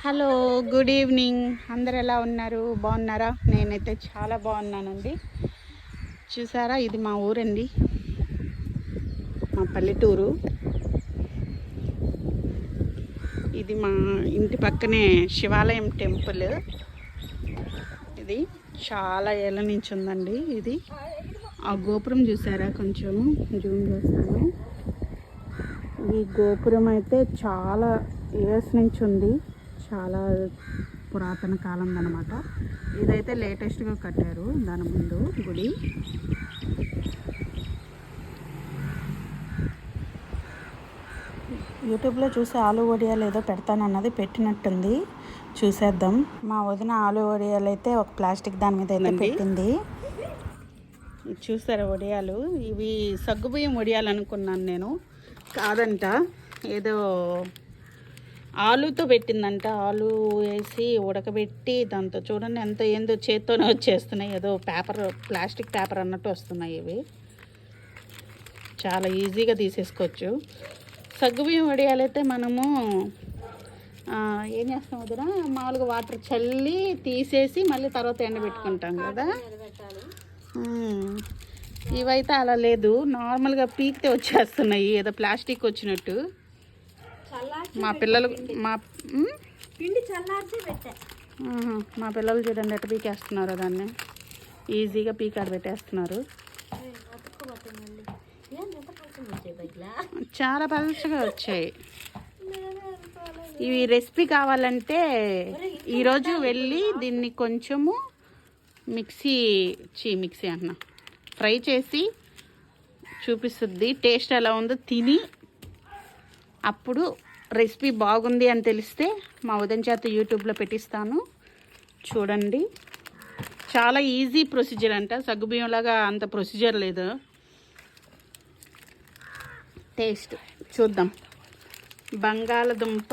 Hello good evening. అందరు ఎలా ఉన్నారు? బాగున్నారా? నేనైతే చాలా బాగున్నానండి. చూసారా? ఇది మా ఊరండి. మా పల్లెటూరు. ఇది మా ఇంటి పక్కనే శివాలయం టెంపుల్. ఇది చాలా ఏళ్ళ నుంచి ఉందండి ఇది. ఆ గోపురం చూసారా? కొంచెం జూమ్ చేస్తాను. ఈ గోపురం అయితే చాలా ఇయర్స్ నుంచి ఉంది. చాలా పురాతన కాలం అనమాట ఇదైతే లేటెస్ట్గా కట్టారు దాని ముందు గుడి. యూట్యూబ్లో చూసి ఆలు వడియాలు ఏదో పెడతానన్నది పెట్టినట్టుంది. చూసేద్దాం. మా వదిన ఆలు వడియాలు అయితే ఒక ప్లాస్టిక్ దాని మీద అయితే పెట్టింది. చూసారా వడియాలు ఇవి సగ్గుబియ్యం వడియాలు అనుకున్నాను నేను. కాదంట. ఏదో ఆలుతో పెట్టిందంట. ఆలు వేసి ఉడకబెట్టి దాంతో చూడండి ఎంత ఏందో చేత్తోనే వచ్చేస్తున్నాయి. ఏదో పేపర్ ప్లాస్టిక్ పేపర్ అన్నట్టు వస్తున్నాయి ఇవి. చాలా ఈజీగా తీసేసుకోవచ్చు. సగ్గుబియ్యం వడియాలైతే మనము ఏం చేస్తాం వదిన? మామూలుగా వాటర్ చల్లి తీసేసి మళ్ళీ తర్వాత ఎండబెట్టుకుంటాం కదా. ఇవైతే అలా లేదు. నార్మల్గా పీకితే వచ్చేస్తున్నాయి. ఏదో ప్లాస్టిక్ వచ్చినట్టు. మా పిల్లలు మా? పిండి చల్లార్చి పెట్టా. ఆహా. మా పిల్లలు చూడండి ఎట్ట పీకేస్తున్నారు దాన్ని. ఈజీగా పీకాడు పెట్టేస్తున్నారు. చాలా పలుచగా వచ్చాయి. ఇవి రెసిపీ కావాలంటే ఈరోజు వెళ్ళి దీన్ని కొంచెము మిక్సీ చీ మిక్సీ అన్న. ఫ్రై చేసి చూపిస్తుంది టేస్ట్ ఎలా ఉందో తిని అప్పుడు రెసిపీ బాగుంది అని తెలిస్తే మా ఉదయం చేత యూట్యూబ్లో పెట్టిస్తాను. చూడండి. చాలా ఈజీ ప్రొసీజర్ అంట. సగ్గుబియ్యంలాగా అంత ప్రొసీజర్ లేదు. టేస్ట్. చూద్దాం. బంగాళదుంప.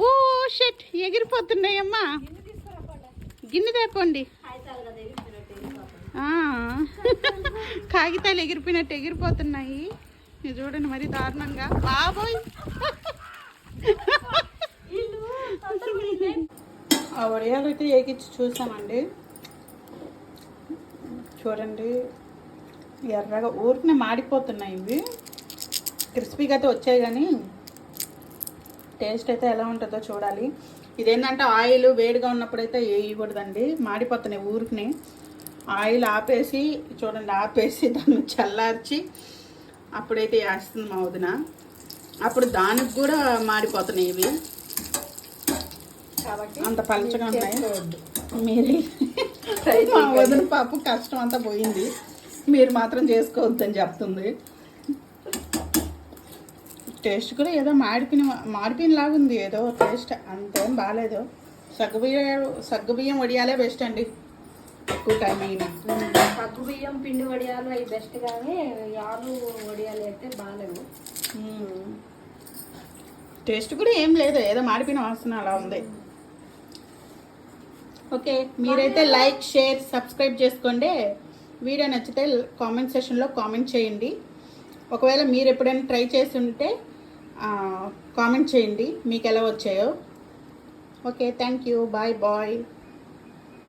ఓ షెట్. ఎగిరిపోతున్నాయమ్మా. గిన్నె తేపండి కాగితాలు ఎగిరిపోయినట్టు ఎగిరిపోతున్నాయి. ఇది చూడండి మరి దారుణంగా. బాబోయ్! ఆ వడియాలు అయితే ఏకిచ్చి చూసామండి. చూడండి. ఎర్రగా ఊరికనే మాడిపోతున్నాయి ఇవి. క్రిస్పీగా అయితే వచ్చాయి కానీ టేస్ట్ అయితే ఎలా ఉంటుందో చూడాలి. ఇదేంటంటే ఆయిల్ వేడిగా ఉన్నప్పుడు అయితే వేయకూడదండి మాడిపోతున్నాయి ఊరికనే. ఆయిల్ ఆపేసి చూడండి ఆపేసి దాన్ని చల్లార్చి అప్పుడైతే వేస్తుంది మా వదిన. అప్పుడు దానికి కూడా మాడిపోతున్నాయి ఇవి. కాబట్టి అంత పలచగా ఉన్నాయి. మీరే. మా వదిన పాప కష్టం అంతా పోయింది. మీరు మాత్రం చేసుకోవద్దని చెప్తుంది. టేస్ట్ కూడా ఏదో మాడిపిన మాడిపిన లాగా ఉంది ఏదో టేస్ట్ అంతేం బాగాలేదు సగ్గుబియ్యం సగ్గుబియ్యం వడియాలే బెస్ట్ అండి. ఎక్కువ టైం అయినా పప్పు బియ్యం పిండి వడియాలు అవి బెస్ట్ కానీ ఆలు వడియాలు అయితే బాగాలేవు. టేస్ట్ కూడా ఏం లేదు ఏదో మాడిపిన వాసన అలా ఉంది. ఓకే మీరైతే లైక్ షేర్ సబ్స్క్రైబ్ చేసుకోండి. వీడియో నచ్చితే కామెంట్ సెషన్లో కామెంట్ చేయండి. ఒకవేళ మీరు ఎప్పుడైనా ట్రై చేసి ఉంటే కామెంట్ చేయండి. మీకు ఎలా వచ్చాయో. Okay thank you bye bye